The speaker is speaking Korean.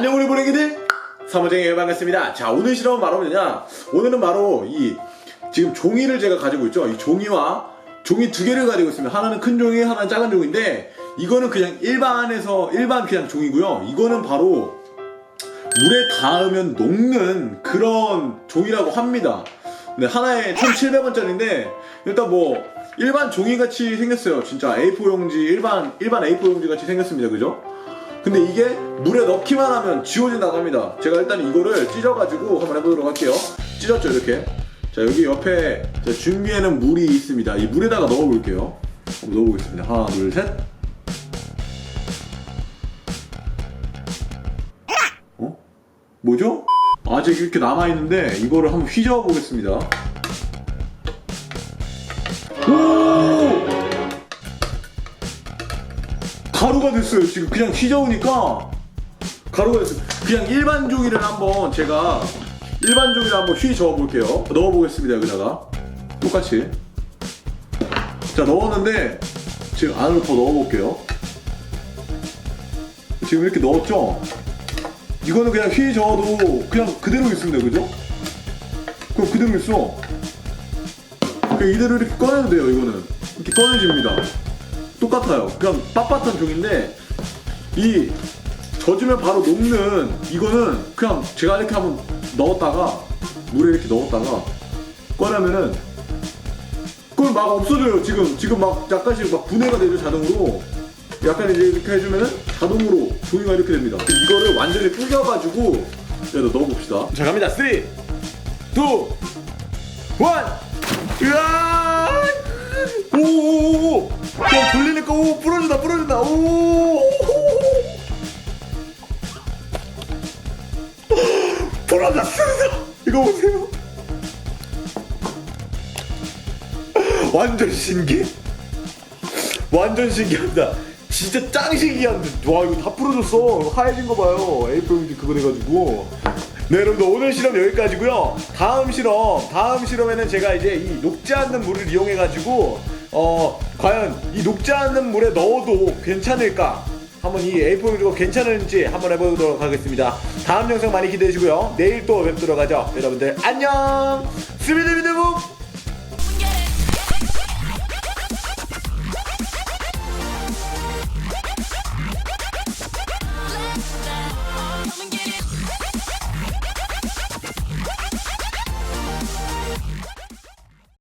안녕 우리 보내기들. 사무장의 반갑습니다. 자 오늘 실험은 바로 뭐냐? 오늘은 바로 이 지금 종이를 제가 가지고 있죠? 이 종이와 종이 두 개를 가지고 있습니다. 하나는 큰 종이 하나는 작은 종인데 이거는 그냥 일반에서 일반 그냥 종이고요. 이거는 바로 물에 닿으면 녹는 그런 종이라고 합니다. 네, 하나에 1,700원짜리인데 일단 뭐 일반 종이 같이 생겼어요. 진짜 A4 용지 일반 일반 A4 용지 같이 생겼습니다. 그죠? 근데 이게 물에 넣기만 하면 지워진다고 합니다. 제가 일단 이거를 찢어가지고 한번 해보도록 할게요. 찢었죠, 이렇게. 자, 여기 옆에 제가 준비에는 물이 있습니다. 이 물에다가 넣어볼게요. 한번 넣어보겠습니다. 하나, 둘, 셋. 어? 뭐죠? 아직 이렇게 남아있는데 이거를 한번 휘저어 보겠습니다. 오! 가루가 됐어요. 지금 그냥 휘저으니까 가루가 됐어요. 그냥 일반 종이를 한번 제가 일반 종이를 한번 휘저어 볼게요. 넣어보겠습니다. 여기다가 똑같이. 자 넣었는데 지금 안으로 더 넣어볼게요. 지금 이렇게 넣었죠? 이거는 그냥 휘저어도 그냥 그대로 있습니다. 그죠? 그럼 그대로 있어. 그냥 이대로 이렇게 꺼내도 돼요. 이거는 이렇게 꺼내집니다. 똑같아요. 그냥 빳빳한 종인데 이 젖으면 바로 녹는 이거는 그냥 제가 이렇게 한번 넣었다가 물에 이렇게 넣었다가 꺼내면은 그건 막 없어져요. 지금 지금 막 약간씩 막 분해가 되죠 자동으로. 약간 이제 이렇게 해주면은 자동으로 종이가 이렇게 됩니다. 이거를 완전히 뿌려가지고 여기다 넣어봅시다. 자 갑니다. 3, 2, 1. 으아! 오오 그냥 돌리니까 오 부러진다 부러진다 오! 부러졌습니다. 이거 보세요. 완전 신기. 완전 신기합니다. 진짜 짱 신기한데 와 이거 다 부러졌어. 하얘진 거 봐요. A4용지 그거 돼가지고. 네 여러분들 오늘 실험 여기까지고요. 다음 실험 다음 실험에는 제가 이제 이 녹지 않는 물을 이용해 가지고 어 과연 이 녹지 않는 물에 넣어도 괜찮을까? 한번 이 A4 용지가 괜찮은지 한번 해보도록 하겠습니다. 다음 영상 많이 기대해 주고요. 내일 또 뵙도록 하죠. 여러분들 안녕. 스비드비드북